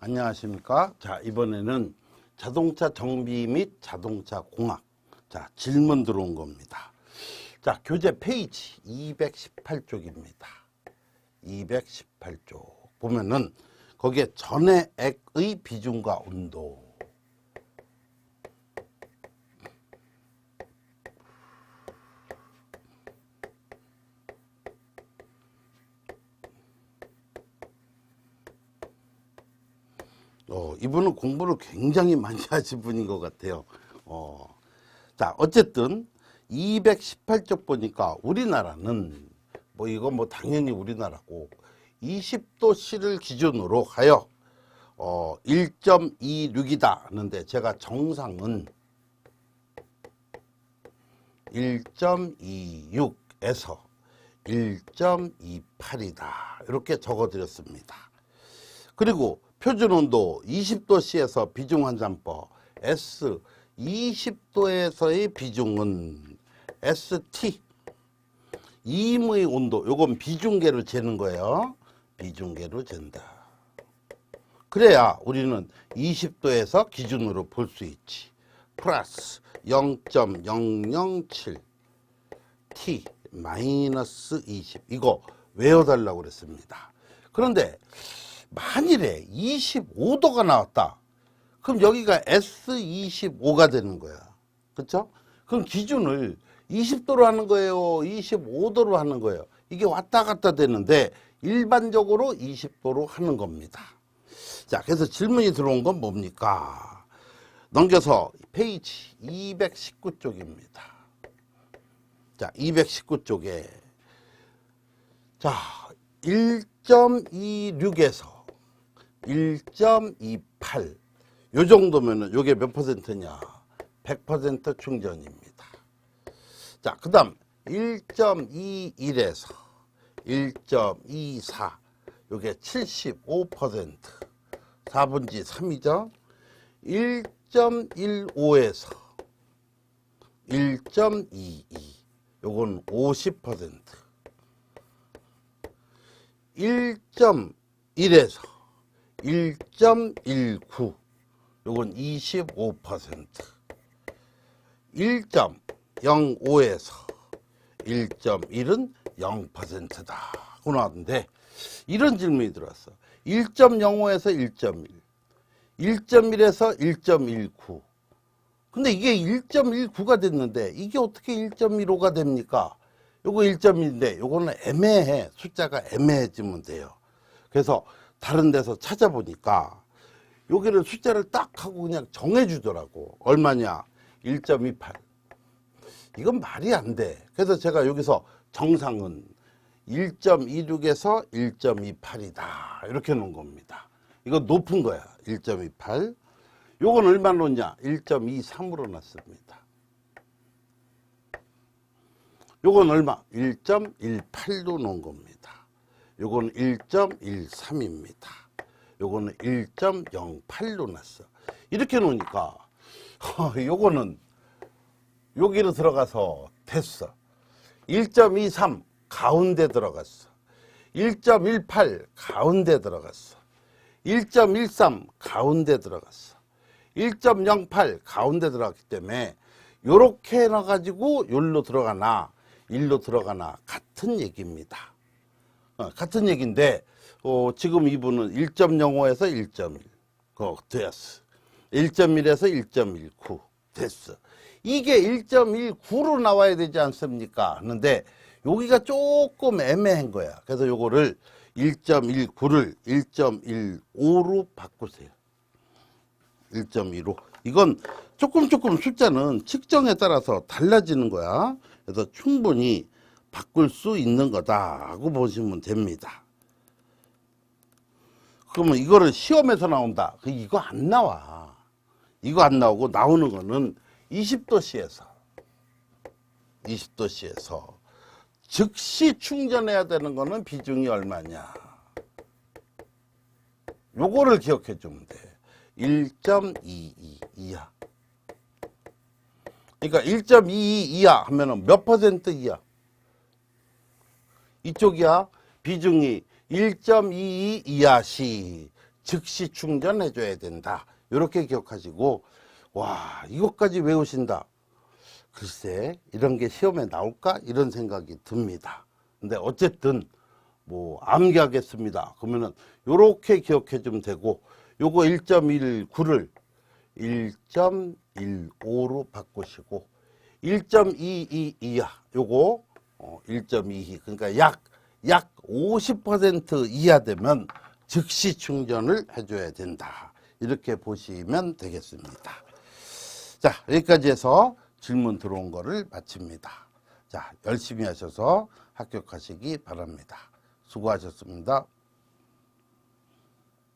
안녕하십니까. 자, 이번에는 자동차 정비 및 자동차 공학. 자, 질문 들어온 겁니다. 자, 교재 페이지 218쪽입니다. 218쪽. 보면은 거기에 전해액의 비중과 온도. 어, 이분은 공부를 굉장히 많이 하신 분인 것 같아요. 어, 자, 어쨌든 218쪽 보니까 우리나라는 뭐 이건 뭐 당연히 우리나라고 20도씨를 기준으로 하여 어, 1.26이다 하는데 제가 정상은 1.26에서 1.28이다 이렇게 적어드렸습니다. 그리고 표준 온도 20도씨에서 비중 환산법 S 20도에서의 비중은 ST 임의 온도 요건 비중계로 재는 거예요. 비중계로 잰다. 그래야 우리는 20도에서 기준으로 볼 수 있지. 플러스 0.007 T 마이너스 20 이거 외워달라고 그랬습니다. 그런데 만일에 25도가 나왔다. 그럼 여기가 S25가 되는 거야. 그렇죠? 그럼 기준을 20도로 하는 거예요. 25도로 하는 거예요. 이게 왔다 갔다 되는데 일반적으로 20도로 하는 겁니다. 자, 그래서 질문이 들어온 건 뭡니까? 넘겨서 페이지 219쪽입니다. 자, 219쪽에 자, 1.26에서 1.28. 요 정도면은 요게 몇 퍼센트냐? 100% 충전입니다. 자, 그 다음 1.21에서 1.24. 요게 75%. 4분지 3이죠. 1.15에서 1.22. 요건 50%. 1.1에서 1.19 요건 25% 1.05에서 1.1은 0%다 고 나왔는데 이런 질문이 들어왔어 1.05에서 1.1 1.1에서 1.19 근데 이게 1.19가 됐는데 이게 어떻게 1.15가 됩니까? 요거 1.1인데 요거는 애매해. 숫자가 애매해지면 돼요. 그래서 다른 데서 찾아보니까 여기를 숫자를 딱 하고 그냥 정해주더라고. 얼마냐? 1.28. 이건 말이 안 돼. 그래서 제가 여기서 정상은 1.26에서 1.28이다. 이렇게 놓은 겁니다. 이거 높은 거야. 1.28. 요건 얼마 놓냐? 1.23으로 놨습니다. 요건 얼마? 1.18로 놓은 겁니다. 요건 1.13입니다. 요거는 1.08로 놨어. 이렇게 놓으니까 요거는 여기로 들어가서 됐어. 1.23 가운데 들어갔어. 1.18 가운데 들어갔어. 1.13 가운데 들어갔어. 1.08 가운데 들어갔기 때문에 요렇게 해놔가지고 요로 들어가나 일로 들어가나 같은 얘기입니다. 어, 같은 얘기인데 어, 지금 이분은 1.05에서 1.1그 됐어. 1.1에서 1.19 됐어. 이게 1.19로 나와야 되지 않습니까? 하는데 여기가 조금 애매한 거야. 그래서 요거를 1.19를 1.15로 바꾸세요. 1.2로. 이건 조금 조금 숫자는 측정에 따라서 달라지는 거야. 그래서 충분히 바꿀 수 있는 거다라고 보시면 됩니다. 그러면 이거를 시험에서 나온다. 그 이거 안 나와. 이거 안 나오고 나오는 거는 20도씨에서 20도씨에서 즉시 충전해야 되는 거는 비중이 얼마냐. 요거를 기억해 주면 돼. 1.22 이하. 그러니까 1.22 이하 하면은 몇 퍼센트 이하? 이쪽이야. 비중이 1.22 이하 시 즉시 충전해 줘야 된다. 이렇게 기억하시고, 와, 이것까지 외우신다. 글쎄, 이런 게 시험에 나올까? 이런 생각이 듭니다. 근데 어쨌든, 뭐, 암기하겠습니다. 그러면은, 요렇게 기억해 주면 되고, 요거 1.19를 1.15로 바꾸시고, 1.22 이하, 요거, 어, 1.22. 그러니까 약, 약 50% 이하 되면 즉시 충전을 해줘야 된다. 이렇게 보시면 되겠습니다. 자, 여기까지 해서 질문 들어온 거를 마칩니다. 자, 열심히 하셔서 합격하시기 바랍니다. 수고하셨습니다.